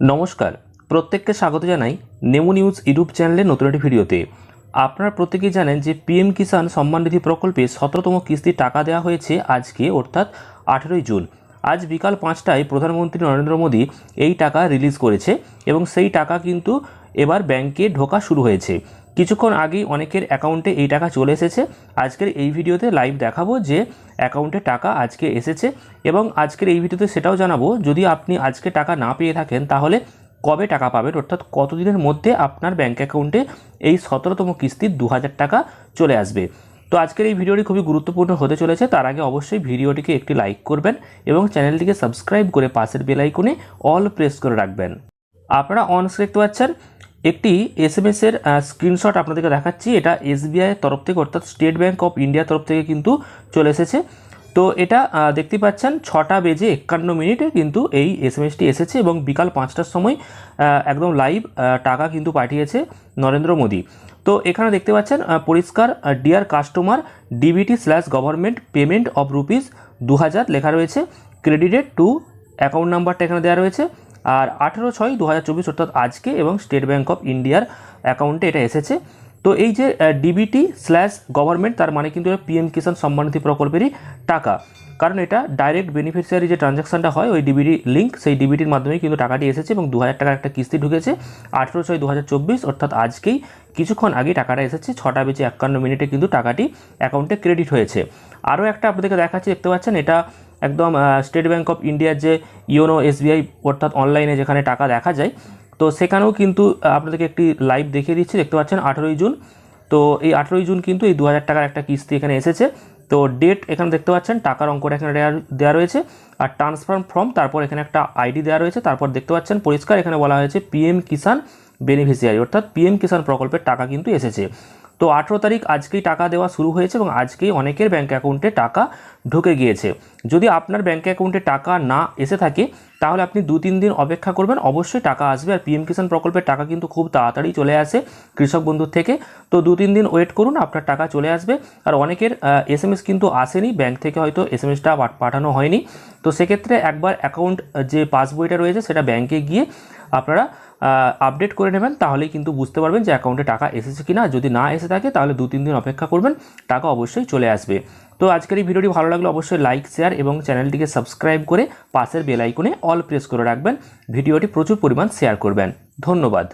নমস্কার, প্রত্যেককে স্বাগত জানাই নেমু নিউজ ইউটিউব চ্যানেলে নতুন একটি ভিডিওতে। আপনারা প্রত্যেকেই জানেন যে পিএম কিষাণ সম্মাননিধি প্রকল্পে সতেরোতম কিস্তি টাকা দেওয়া হয়েছে আজকে, অর্থাৎ আঠেরোই জুন। আজ বিকাল পাঁচটায় প্রধানমন্ত্রী নরেন্দ্র মোদী এই টাকা রিলিজ করেছে এবং সেই টাকা কিন্তু এবার ব্যাংকে ঢোকা শুরু হয়েছে। কিছুক্ষণ আগেই অনেকের অ্যাকাউন্টে এই টাকা চলে এসেছে। আজকের এই ভিডিওতে লাইভ দেখাবো যে অ্যাকাউন্টে টাকা আজকে এসেছে এবং আজকের এই ভিডিওতে সেটাও জানাব, যদি আপনি আজকে টাকা না পেয়ে থাকেন তাহলে কবে টাকা পাবেন? অর্থাৎ কতদিনের মধ্যে আপনার ব্যাঙ্ক অ্যাকাউন্টে এই সতেরোতম কিস্তির দু হাজার টাকা চলে আসবে? তো আজকের এই ভিডিওটি খুবই গুরুত্বপূর্ণ হতে চলেছে, তার আগে অবশ্যই ভিডিওটিকে একটি লাইক করবেন এবং চ্যানেলটিকে সাবস্ক্রাইব করে পাশের বেল আইকনে অল প্রেস করে রাখবেন। আপনারা অন দেখতে পাচ্ছেন একটি এস এম এসের স্ক্রিনশট আপনাদেরকে দেখাচ্ছি। এটা এসবিআই তরফ থেকে, অর্থাৎ স্টেট ব্যাঙ্ক অফ ইন্ডিয়ার তরফ থেকে কিন্তু চলে এসেছে। তো এটা দেখতে পাচ্ছেন, ছটা বেজে একান্ন মিনিটে কিন্তু এই এস এম এসটি এসেছে এবং বিকাল পাঁচটার সময় একদম লাইভ টাকা কিন্তু পাঠিয়েছে নরেন্দ্র মোদী। তো এখানে দেখতে পাচ্ছেন পরিষ্কার dear customer DBT slash government payment of rupees দু হাজার লেখা রয়েছে। ক্রেডিটেড টু অ্যাকাউন্ট নাম্বারটা এখানে দেওয়া রয়েছে। আর আঠেরো ছয় দু হাজার চব্বিশ অর্থাৎ আজকে এবং স্টেট ব্যাঙ্ক অফ ইন্ডিয়ার অ্যাকাউন্টে এটা এসেছে। তো এই যে ডিবিটি স্ল্যাশ গভর্নমেন্ট তার মানে কিন্তু পিএম কিষাণ সম্মানিধি প্রকল্পেরই টাকা। কারণ এটা ডাইরেক্ট বেনিফিশিয়ারি যে ট্রানজ্যাকশনটা হয়, ওই ডিবিটি লিঙ্ক সেই ডিবিটির মাধ্যমে কিন্তু টাকাটি এসেছে এবং দু হাজার টাকার একটা কিস্তি ঢুকেছে। আঠেরো ছয় দু হাজার চব্বিশ অর্থাৎ আজকেই কিছুক্ষণ আগে টাকাটা এসেছে। ছটা বেজে একান্ন মিনিটে কিন্তু টাকাটি অ্যাকাউন্টে ক্রেডিট হয়েছে। আরও একটা আপনাদেরকে দেখাচ্ছি, দেখতে পাচ্ছেন? এটা একদম স্টেট ব্যাঙ্ক অফ ইন্ডিয়ার যে ইওনো এসবিআই অর্থাৎ অনলাইনে যেখানে টাকা দেখা যায়, তো সেখানেও কিন্তু আপনাদেরকে একটি লাইভ দেখিয়ে দিচ্ছি, দেখতে পাচ্ছেন আঠেরোই জুন। তো এই আঠেরোই জুন কিন্তু এই দু হাজার টাকার একটা কিস্তি এখানে এসেছে। তো ডেট এখানে দেখতে পাচ্ছেন, টাকার অঙ্কটা এখানে দেওয়া রয়েছে। আর ট্রান্সফার ফর্ম তারপর এখানে একটা আইডি দেওয়া রয়েছে, তারপর দেখতে পাচ্ছেন পরিষ্কার এখানে বলা হয়েছে পিএম কিষাণ বেনিফিশিয়ারি অর্থাৎ পিএম কিষাণ প্রকল্পের টাকা কিন্তু এসেছে। তো আঠেরো তারিখ আজকেই টাকা দেওয়া শুরু হয়েছে এবং আজকেই অনেকের ব্যাঙ্ক অ্যাকাউন্টে টাকা ঢুকে গিয়েছে। যদি আপনার ব্যাঙ্ক অ্যাকাউন্টে টাকা না এসে থাকে, তাহলে আপনি দু তিন দিন অপেক্ষা করবেন, অবশ্যই টাকা আসবে। আর পিএম কিষাণ প্রকল্পের টাকা কিন্তু খুব তাড়াতাড়ি চলে আসে কৃষক বন্ধুর থেকে। তো দু তিন দিন ওয়েট করুন, আপনার টাকা চলে আসবে। আর অনেকের এস এম এস কিন্তু আসেনি ব্যাঙ্ক থেকে হয়তো এস এম এসটা পাঠানো হয়নি। তো সেক্ষেত্রে একবার অ্যাকাউন্ট যে পাসবইটা রয়েছে, সেটা ব্যাঙ্কে গিয়ে আপনারা আপডেট করে নেবেন, তাহলেই কিন্তু বুঝতে পারবেন যে অ্যাকাউন্টে টাকা এসেছে কি না যদি না এসে থাকে, তাহলে দু তিন দিন অপেক্ষা করবেন, টাকা অবশ্যই চলে আসবে। তো আজকের এই ভিডিওটি ভালো লাগলে অবশ্যই লাইক শেয়ার এবং চ্যানেলটিকে সাবস্ক্রাইব করে পাশের বেল আইকনে অল প্রেস করে রাখবেন। ভিডিওটি প্রচুর পরিমাণ শেয়ার করবেন। ধন্যবাদ।